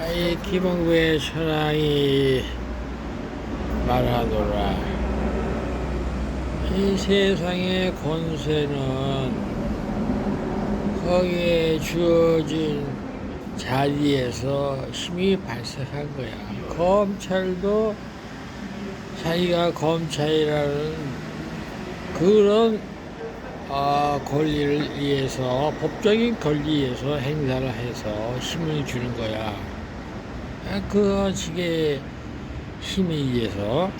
아이 김홍구의 천왕이 말하노라 이 세상의 권세는 거기에 주어진 자리에서 힘이 발생한 거야 검찰도 자기가 검찰이라는 그런 어, 권리를 위해서 법적인 권리에서 행사를 해서 힘을 주는 거야. 아, 그 식의 힘에 의해서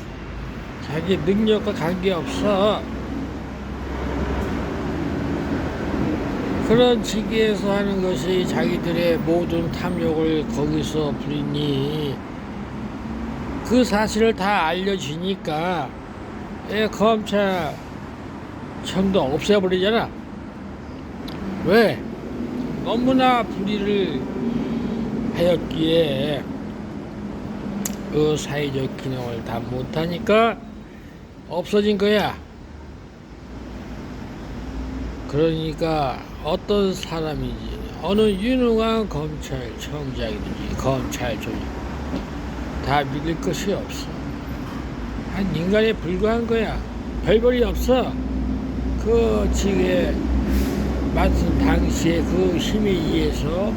자기 능력과 관계없어. 그런 지기에서 하는 것이 자기들의 모든 탐욕을 거기서 부리니 그 사실을 다 알려주니까 예, 검찰 청도 없애버리잖아. 왜? 너무나 불의를 하였기에 그 사회적 기능을 다 못하니까 없어진 거야. 그러니까 어떤 사람이지 어느 유능한 검찰청장이든지 검찰총장 다 믿을 것이 없어. 한 인간에 불과한 거야. 별볼이 없어. 그 지에 맡은 당시에 그 힘에 의해서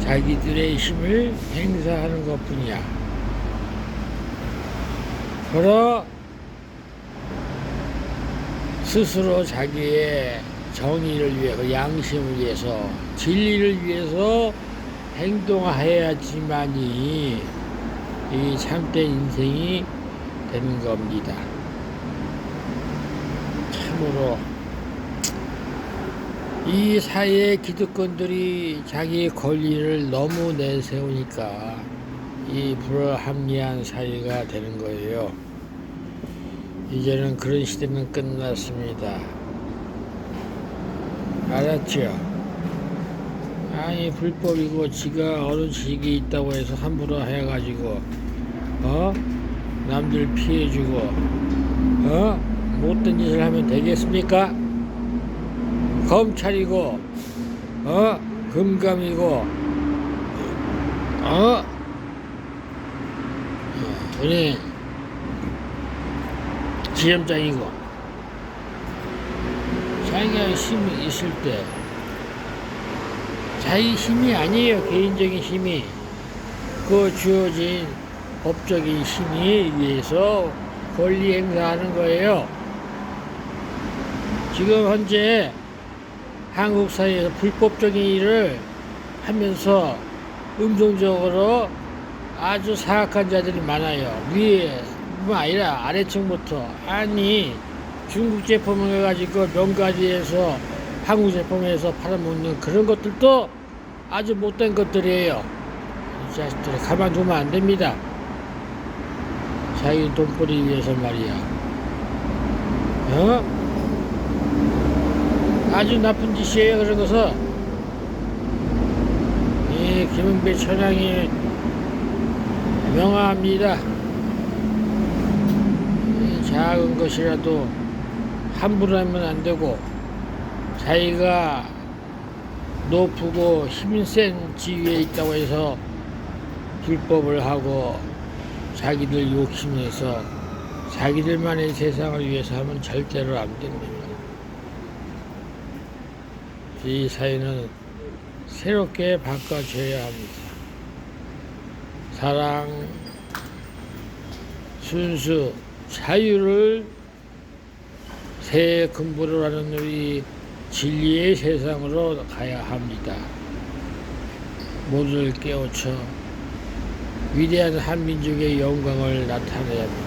자기들의 힘을 행사하는 것 뿐이야. 그러 스스로 자기의 정의를 위해서, 양심을 위해서, 진리를 위해서 행동해야지만이 이 참된 인생이 되는 겁니다. 참으로 이 사회의 기득권들이 자기 권리를 너무 내세우니까 이 불합리한 사회가 되는 거예요. 이제는 그런 시대는 끝났습니다. 알았죠? 아니 불법이고 지가 어느 지식이 있다고 해서 함부로 해가지고 어 남들 피해주고 어 못된 짓을 하면 되겠습니까? 검찰이고 어 금감이고 어 우리 지점장이고 자기가 힘이 있을 때 자기 힘이 아니에요 개인적인 힘이 그 주어진 법적인 힘에 의해서 권리 행사하는 거예요. 지금 현재 한국 사회에서 불법적인 일을 하면서 음성적으로 아주 사악한 자들이 많아요. 위에 뿐만 아니라 아래층부터 아니 중국 제품을 해가지고 명가지에서 한국 제품에서 팔아먹는 그런 것들도 아주 못된 것들이에요. 이 자식들이 가만두면 안 됩니다. 자기 돈벌이 위해서 말이야. 어? 아주 나쁜 짓이에요, 그런 것은. 이 김은배 천장이 명화합니다. 이 작은 것이라도 함부로 하면 안 되고, 자기가 높고 힘이 센 지위에 있다고 해서 불법을 하고 자기들 욕심내서 자기들만의 세상을 위해서 하면 절대로 안 됩니다. 이 사회는 새롭게 바꿔줘야 합니다. 사랑, 순수, 자유를 새 근본으로 하는 우리 진리의 세상으로 가야 합니다. 모두를 깨우쳐 위대한 한민족의 영광을 나타내야 합니다.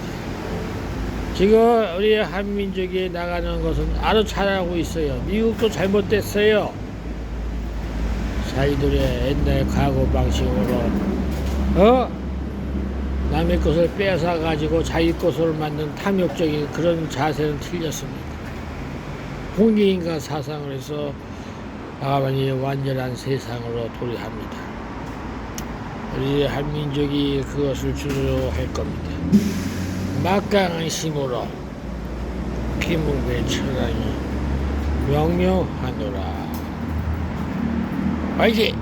지금 우리 한민족이 나가는 것은 아주 잘하고 있어요. 미국도 잘못됐어요. 자기들의 옛날 과거 방식으로 어 남의 것을 빼앗아 가지고 자기 것으로 만든 탐욕적인 그런 자세는 틀렸습니다. 공개인간 사상을 해서 아버니 완전한 세상으로 도래합니다. 우리 한민족이 그것을 주로 할 겁니다. 막강한 힘으로 피문의 천왕이 명명하노라. 화이팅!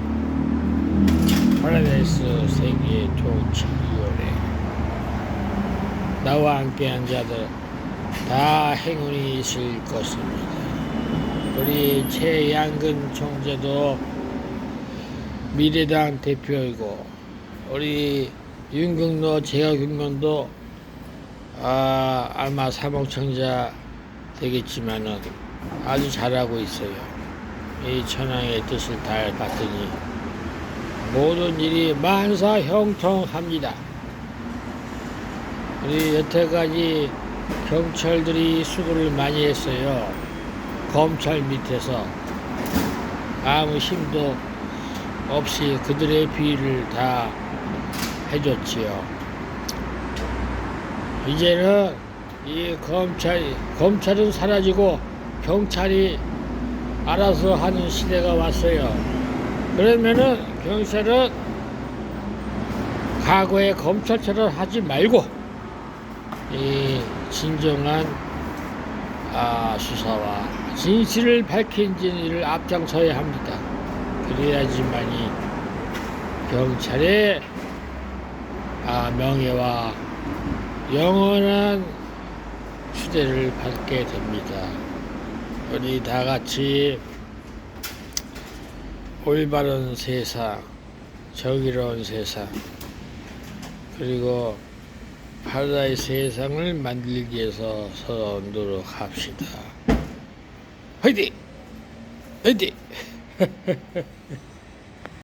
파라다이스 세계 통치위원회 나와 함께한 자들 다 행운이 있을 것입니다. 우리 최양근 총재도 미래당 대표이고 우리 윤경로 제가경론도 아, 아마 사목청자 되겠지만은 아주 잘하고 있어요. 이 천황의 뜻을 잘 받더니 모든 일이 만사 형통합니다. 우리 여태까지 경찰들이 수고를 많이 했어요. 검찰 밑에서 아무 힘도 없이 그들의 비위를 다 해줬지요. 이제는 이 검찰 검찰은 사라지고 경찰이 알아서 하는 시대가 왔어요. 그러면은 경찰은 과거의 검찰처럼 하지 말고 이 진정한 아, 수사와 진실을 밝힌 일을 앞장서야 합니다. 그래야지만이 경찰의 아, 명예와 영원한 수대를 받게 됩니다. 우리 다 같이 올바른 세상, 정의로운 세상, 그리고 바다의 세상을 만들기 위해서 서로 노력합시다. 화이팅! 화이팅!